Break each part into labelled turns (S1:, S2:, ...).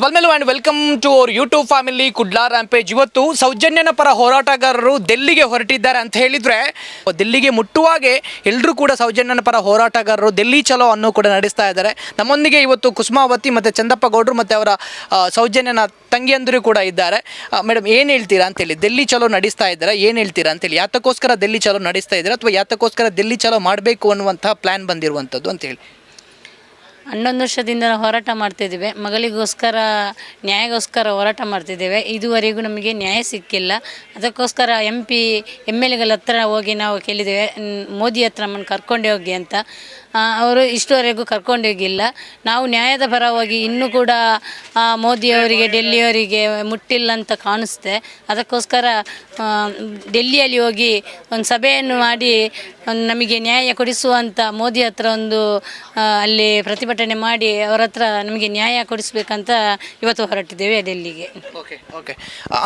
S1: ಸ್ಮಲ್ಮೆಲು and welcome to our YouTube family Kudla rampage ಇವತ್ತು ಸೌಜನ್ಯನ ಪರ ಹೋರಾಟಗಾರರು ದೆಲ್ಲಿಗೆ ಹೊರಟಿದ್ದಾರೆ ಅಂತ ಹೇಳಿದ್ರೆ, ದಿಲ್ಲಿಗೆ ಮುಟ್ಟುವಾಗೆ ಎಲ್ಲರೂ ಕೂಡ ಸೌಜನ್ಯನ ಪರ ಹೋರಾಟಗಾರರು ದೆಲ್ಲಿ ಚಲೋ ಅನ್ನೋ ಕೂಡ ನಡೆಸ್ತಾ ಇದ್ದಾರೆ. ನಮ್ಮೊಂದಿಗೆ ಇವತ್ತು ಕುಸುಮಾವತಿ ಮತ್ತು ಚಂದಪ್ಪ ಗೌಡ್ರು ಮತ್ತು ಅವರ ಸೌಜನ್ಯನ ತಂಗಿಯಂದರು ಕೂಡ ಇದ್ದಾರೆ. ಮೇಡಮ್, ಏನು ಹೇಳ್ತೀರಾ ಅಂತೇಳಿ ದೆಲ್ಲಿ ಚಲೋ ನಡೆಸ್ತಾ ಇದ್ದಾರೆ? ಏನು ಹೇಳ್ತೀರಾ ಅಂತೇಳಿ ಯಾತಕ್ಕೋಸ್ಕರ ದೆಲ್ಲಿ ಚಲೋ ನಡೆಸ್ತಾ ಇದ್ದಾರೆ ಅಥವಾ ಯಾತಕ್ಕೋಸ್ಕರ ದೆಲ್ಲಿ ಚಲೋ ಮಾಡಬೇಕು ಅನ್ನುವಂತಹ ಪ್ಲ್ಯಾನ್ ಬಂದಿರುವಂಥದ್ದು ಅಂತೇಳಿ
S2: ಹನ್ನೊಂದು ವರ್ಷದಿಂದ ನಾವು ಹೋರಾಟ ಮಾಡ್ತಿದ್ದೇವೆ ಮಗಳಿಗೋಸ್ಕರ ನ್ಯಾಯಗೋಸ್ಕರ ಹೋರಾಟ ಮಾಡ್ತಿದ್ದೇವೆ ಇದುವರೆಗೂ ನಮಗೆ ನ್ಯಾಯ ಸಿಕ್ಕಿಲ್ಲ. ಅದಕ್ಕೋಸ್ಕರ ಎಂ ಪಿ ಎಂ ಎಲ್ ಎಗಳ ಹತ್ರ ಹೋಗಿ ನಾವು ಕೇಳಿದ್ದೇವೆ ಮೋದಿ ಹತ್ರ ನಮ್ಮನ್ನು ಕರ್ಕೊಂಡೇ ಹೋಗಿ ಅಂತ. ಅವರು ಇಷ್ಟುವರೆಗೂ ಕರ್ಕೊಂಡು ಹೋಗಿಲ್ಲ. ನಾವು ನ್ಯಾಯದ ಪರವಾಗಿ ಇನ್ನೂ ಕೂಡ ಮೋದಿಯವರಿಗೆ, ಡೆಲ್ಲಿಯವರಿಗೆ ಮುಟ್ಟಿಲ್ಲ ಅಂತ ಕಾಣಿಸ್ತೆ. ಅದಕ್ಕೋಸ್ಕರ ಡೆಲ್ಲಿಯಲ್ಲಿ ಹೋಗಿ ಒಂದು ಸಭೆಯನ್ನು ಮಾಡಿ ನಮಗೆ ನ್ಯಾಯ ಕೊಡಿಸುವಂಥ ಮೋದಿ ಹತ್ರ ಒಂದು ಅಲ್ಲಿ ಪ್ರತಿಭಟನೆ ಮಾಡಿ ಅವರ ಹತ್ರ ನಮಗೆ ನ್ಯಾಯ ಕೊಡಿಸ್ಬೇಕಂತ ಇವತ್ತು ಹೊರಟಿದ್ದೇವೆ ಡೆಲ್ಲಿಗೆ
S1: ಓಕೆ ಓಕೆ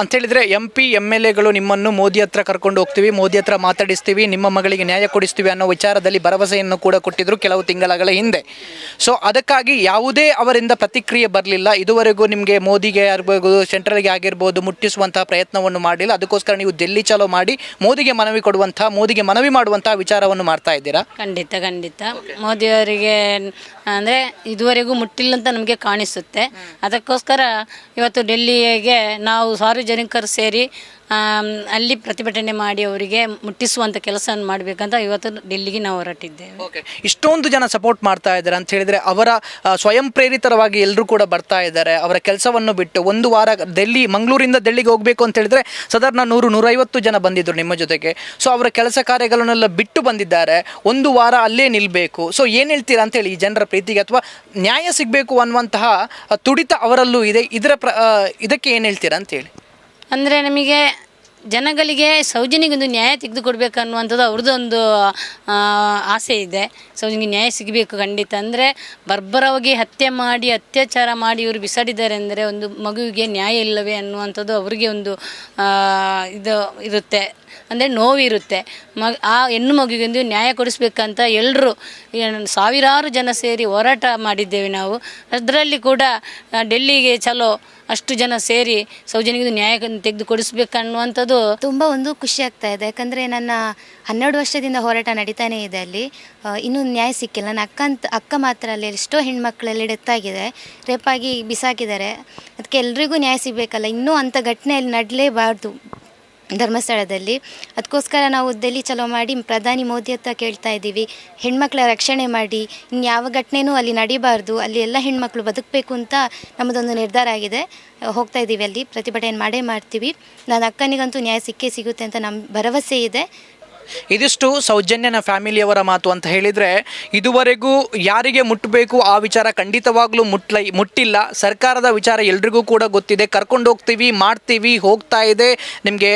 S1: ಅಂತ ಹೇಳಿದ್ರೆ ಎಂ ಪಿ ಎಂ ಎಲ್ ಎಗಳು ನಿಮ್ಮನ್ನು ಮೋದಿ ಹತ್ರ ಕರ್ಕೊಂಡು ಹೋಗ್ತೀವಿ, ಮೋದಿ ಹತ್ರ ಮಾತಾಡಿಸ್ತೀವಿ, ನಿಮ್ಮ ಮಗಳಿಗೆ ನ್ಯಾಯ ಕೊಡಿಸ್ತೀವಿ ಅನ್ನೋ ವಿಚಾರದಲ್ಲಿ ಭರವಸೆಯನ್ನು ಕೂಡ ಕೊಟ್ಟಿದ್ರು ಕೆಲವು ತಿಂಗಳಗಳ ಹಿಂದೆ. ಸೊ ಅದಕ್ಕಾಗಿ ಯಾವುದೇ ಅವರಿಂದ ಪ್ರತಿಕ್ರಿಯೆ ಬರಲಿಲ್ಲ. ಇದುವರೆಗೂ ನಿಮಗೆ ಮೋದಿಗೆ ಆಗಿರ್ಬೋದು ಸೆಂಟ್ರಲ್ಗೆ ಆಗಿರ್ಬೋದು ಮುಟ್ಟಿಸುವಂತಹ ಪ್ರಯತ್ನವನ್ನು ಮಾಡಿಲ್ಲ. ಅದಕ್ಕೋಸ್ಕರ ನೀವು ಡೆಲ್ಲಿ ಚಲೋ ಮಾಡಿ ಮೋದಿಗೆ ಮನವಿ ಕೊಡುವಂತಹ, ಮೋದಿಗೆ ಮನವಿ ಮಾಡುವಂತಹ ವಿಚಾರವನ್ನು ಮಾಡ್ತಾ ಇದ್ದೀರಾ?
S2: ಖಂಡಿತ ಖಂಡಿತ. ಮೋದಿಯವರಿಗೆ, ಅಂದರೆ ಇದುವರೆಗೂ ಮುಟ್ಟಿಲ್ಲ ಅಂತ ನಮಗೆ ಕಾಣಿಸುತ್ತೆ. ಅದಕ್ಕೋಸ್ಕರ ಇವತ್ತು ಡೆಲ್ಲಿಗೆ ನಾವು ಸಾರ್ವಜನಿಕರು ಸೇರಿ ಅಲ್ಲಿ ಪ್ರತಿಭಟನೆ ಮಾಡಿ ಅವರಿಗೆ ಮುಟ್ಟಿಸುವಂಥ ಕೆಲಸವನ್ನು ಮಾಡಬೇಕಂತ ಇವತ್ತು ಡೆಲ್ಲಿಗೆ ನಾವು ಹೊರಟಿದ್ದೇವೆ.
S1: ಓಕೆ ಇಷ್ಟೊಂದು ಜನ ಸಪೋರ್ಟ್ ಮಾಡ್ತಾ ಇದ್ದಾರೆ ಅಂತ ಹೇಳಿದ್ರೆ ಅವರ ಸ್ವಯಂ ಪ್ರೇರಿತರವಾಗಿ ಎಲ್ಲರೂ ಕೂಡ ಬರ್ತಾ ಇದ್ದಾರೆ. ಅವರ ಕೆಲಸವನ್ನು ಬಿಟ್ಟು ಒಂದು ವಾರ ಡೆಲ್ಲಿ, ಮಂಗಳೂರಿಂದ ಡೆಲ್ಲಿಗೆ ಹೋಗಬೇಕು ಅಂತ ಹೇಳಿದ್ರೆ ಸಾಧಾರಣ ನೂರು, ನೂರೈವತ್ತು ಜನ ಬಂದಿದ್ರು ನಿಮ್ಮ ಜೊತೆಗೆ. ಸೊ ಅವರ ಕೆಲಸ ಕಾರ್ಯಗಳನ್ನೆಲ್ಲ ಬಿಟ್ಟು ಬಂದಿದ್ದಾರೆ. ಒಂದು ವಾರ ಅಲ್ಲೇ ನಿಲ್ಲಬೇಕು ಸೊ ಏನು ಹೇಳ್ತೀರಾ ಅಂತೇಳಿ ಈ ಜನರ ಪ್ರೀತಿಗೆ ಅಥವಾ ನ್ಯಾಯ ಸಿಗಬೇಕು ಅನ್ನುವಂತಹ ತುಡಿತ ಅವರಲ್ಲೂ ಇದೆ. ಇದರ ಪ್ರ ಇದಕ್ಕೆ ಏನು ಹೇಳ್ತೀರಾ ಅಂತೇಳಿ
S2: ಅಂದರೆ ನಮಗೆ ಜನಗಳಿಗೆ ಸೌಜನ್ಯಗೊಂದು ನ್ಯಾಯ ತೆಗೆದುಕೊಡ್ಬೇಕು ಅನ್ನುವಂಥದ್ದು ಅವ್ರದ್ದೊಂದು ಆಸೆ ಇದೆ. ಸೌಜನ್ಯಗೆ ನ್ಯಾಯ ಸಿಗಬೇಕು ಖಂಡಿತ. ಅಂದರೆ ಬರ್ಬರವಾಗಿ ಹತ್ಯೆ ಮಾಡಿ, ಅತ್ಯಾಚಾರ ಮಾಡಿ ಇವರು ಬಿಸಾಡಿದ್ದಾರೆ ಅಂದರೆ ಒಂದು ಮಗುವಿಗೆ ನ್ಯಾಯ ಇಲ್ಲವೇ ಅನ್ನುವಂಥದ್ದು ಅವರಿಗೆ ಒಂದು ಇದು ಇರುತ್ತೆ. ಅಂದರೆ ನೋವಿರುತ್ತೆ. ಮಗ, ಆ ಹೆಣ್ಣು ಮಗುವಿಗೊಂದು ನ್ಯಾಯ ಕೊಡಿಸ್ಬೇಕಂತ ಎಲ್ಲರೂ ಸಾವಿರಾರು ಜನ ಸೇರಿ ಹೋರಾಟ ಮಾಡಿದ್ದೇವೆ ನಾವು. ಅದರಲ್ಲಿ ಕೂಡ ಡೆಲ್ಲಿಗೆ ಚಲೋ ಅಷ್ಟು ಜನ ಸೇರಿ ಸೌಜನ್ಯಗೆ ನ್ಯಾಯ ತೆಗೆದು ಕೊಡಿಸ್ಬೇಕನ್ನುವಂಥದ್ದು
S3: ತುಂಬ ಒಂದು ಖುಷಿ ಆಗ್ತಾ ಇದೆ. ಯಾಕಂದರೆ ನನ್ನ ಹನ್ನೆರಡು ವರ್ಷದಿಂದ ಹೋರಾಟ ನಡೀತಾನೇ ಇದೆ ಅಲ್ಲಿ. ಇನ್ನೂ ನ್ಯಾಯ ಸಿಕ್ಕಿಲ್ಲ. ನನ್ನ ಅಕ್ಕ ಅಂತ ಅಕ್ಕ ಮಾತ್ರ ಅಲ್ಲಿ ಎಷ್ಟೋ ಹೆಣ್ಮಕ್ಳಲ್ಲಿ ಡೆತ್ ಆಗಿದೆ. ರೇಪಾಗಿ ಬಿಸಾಕಿದ್ದಾರೆ. ಅದಕ್ಕೆ ಎಲ್ರಿಗೂ ನ್ಯಾಯ ಸಿಗಬೇಕಲ್ಲ. ಇನ್ನೂ ಅಂಥ ಘಟನೆ ಅಲ್ಲಿ ನಡಲೇಬಾರ್ದು. ಧರ್ಮಸ್ಥಳದಲ್ಲಿ. ಅದಕ್ಕೋಸ್ಕರ ನಾವು ದೆಲ್ಲಿ ಚಲೋ ಮಾಡಿ ಪ್ರಧಾನಿ ಮೋದಿ ಹತ್ರ ಕೇಳ್ತಾ ಇದ್ದೀವಿ. ಹೆಣ್ಮಕ್ಳ ರಕ್ಷಣೆ ಮಾಡಿ, ಇನ್ಯಾವ ಘಟನೆನೂ ಅಲ್ಲಿ ನಡೀಬಾರ್ದು, ಅಲ್ಲಿ ಎಲ್ಲ ಹೆಣ್ಮಕ್ಳು ಬದುಕಬೇಕು ಅಂತ ನಮ್ಮದೊಂದು ನಿರ್ಧಾರ ಆಗಿದೆ. ಹೋಗ್ತಾ ಇದ್ದೀವಿ ಅಲ್ಲಿ, ಪ್ರತಿಭಟನೆ ಮಾಡೇ ಮಾಡ್ತೀವಿ. ನನ್ನ ಅಕ್ಕನಿಗಂತೂ ನ್ಯಾಯ ಸಿಕ್ಕೇ ಸಿಗುತ್ತೆ ಅಂತ ನಮ್ಮ ಭರವಸೆ ಇದೆ.
S1: ಇದಿಷ್ಟು ಸೌಜನ್ಯನ ಫ್ಯಾಮಿಲಿಯವರ ಮಾತು ಅಂತ ಹೇಳಿದರೆ, ಇದುವರೆಗೂ ಯಾರಿಗೆ ಮುಟ್ಟಬೇಕು ಆ ವಿಚಾರ ಖಂಡಿತವಾಗ್ಲೂ ಮುಟ್ಲ, ಮುಟ್ಟಿಲ್ಲ. ಸರ್ಕಾರದ ವಿಚಾರ ಎಲ್ರಿಗೂ ಕೂಡ ಗೊತ್ತಿದೆ. ಕರ್ಕೊಂಡು ಹೋಗ್ತೀವಿ, ಮಾಡ್ತೀವಿ, ಹೋಗ್ತಾ ಇದೆ. ನಿಮಗೆ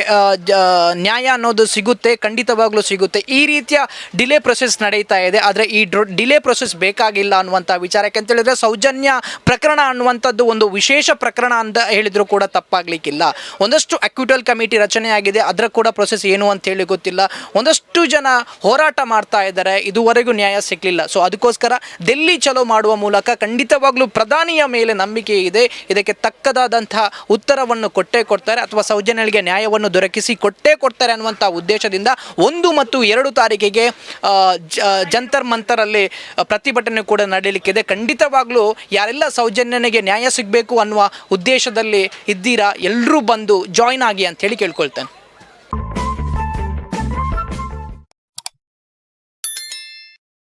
S1: ನ್ಯಾಯ ಅನ್ನೋದು ಸಿಗುತ್ತೆ, ಖಂಡಿತವಾಗ್ಲೂ ಸಿಗುತ್ತೆ. ಈ ರೀತಿಯ ಡಿಲೇ ಪ್ರೊಸೆಸ್ ನಡೀತಾ ಇದೆ. ಆದರೆ ಈ ಡಿಲೇ ಪ್ರೊಸೆಸ್ ಬೇಕಾಗಿಲ್ಲ ಅನ್ನುವಂಥ ವಿಚಾರಕ್ಕೆ ಅಂತ ಹೇಳಿದ್ರೆ, ಸೌಜನ್ಯ ಪ್ರಕರಣ ಅನ್ನುವಂಥದ್ದು ಒಂದು ವಿಶೇಷ ಪ್ರಕರಣ ಅಂತ ಹೇಳಿದರೂ ಕೂಡ ತಪ್ಪಾಗಲಿಕ್ಕಿಲ್ಲ. ಒಂದಷ್ಟು ಅಕ್ಯೂಟಲ್ ಕಮಿಟಿ ರಚನೆಯಾಗಿದೆ. ಅದರ ಕೂಡ ಪ್ರೊಸೆಸ್ ಏನು ಅಂತ ಹೇಳಿ ಗೊತ್ತಿಲ್ಲ. ಒಂದಷ್ಟು ಜನ ಹೋರಾಟ ಮಾಡ್ತಾ ಇದ್ದಾರೆ. ಇದುವರೆಗೂ ನ್ಯಾಯ ಸಿಕ್ಕಲಿಲ್ಲ ಸೊ ಅದಕ್ಕೋಸ್ಕರ ದೆಲ್ಲಿ ಚಲೋ ಮಾಡುವ ಮೂಲಕ ಖಂಡಿತವಾಗ್ಲೂ ಪ್ರಧಾನಿಯ ಮೇಲೆ ನಂಬಿಕೆ ಇದೆ. ಇದಕ್ಕೆ ತಕ್ಕದಾದಂತಹ ಉತ್ತರವನ್ನು ಕೊಟ್ಟೇ ಕೊಡ್ತಾರೆ ಅಥವಾ ಸೌಜನ್ಯಗಳಿಗೆ ನ್ಯಾಯವನ್ನು ದೊರಕಿಸಿ ಕೊಟ್ಟೇ ಕೊಡ್ತಾರೆ ಅನ್ನುವಂಥ ಉದ್ದೇಶದಿಂದ ಒಂದು ಮತ್ತು ಎರಡು ತಾರೀಕಿಗೆ ಜಂತರ್ ಮಂತರಲ್ಲಿ ಪ್ರತಿಭಟನೆ ಕೂಡ ನಡೆಯಲಿಕ್ಕಿದೆ ಖಂಡಿತವಾಗ್ಲೂ ಯಾರೆಲ್ಲ ಸೌಜನ್ಯನಿಗೆ ನ್ಯಾಯ ಸಿಗಬೇಕು ಅನ್ನುವ ಉದ್ದೇಶದಲ್ಲಿ ಇದ್ದೀರಾ ಎಲ್ಲರೂ ಬಂದು ಜಾಯ್ನ್ ಆಗಿ ಅಂತ ಹೇಳಿ ಕೇಳ್ಕೊಳ್ತೇನೆ.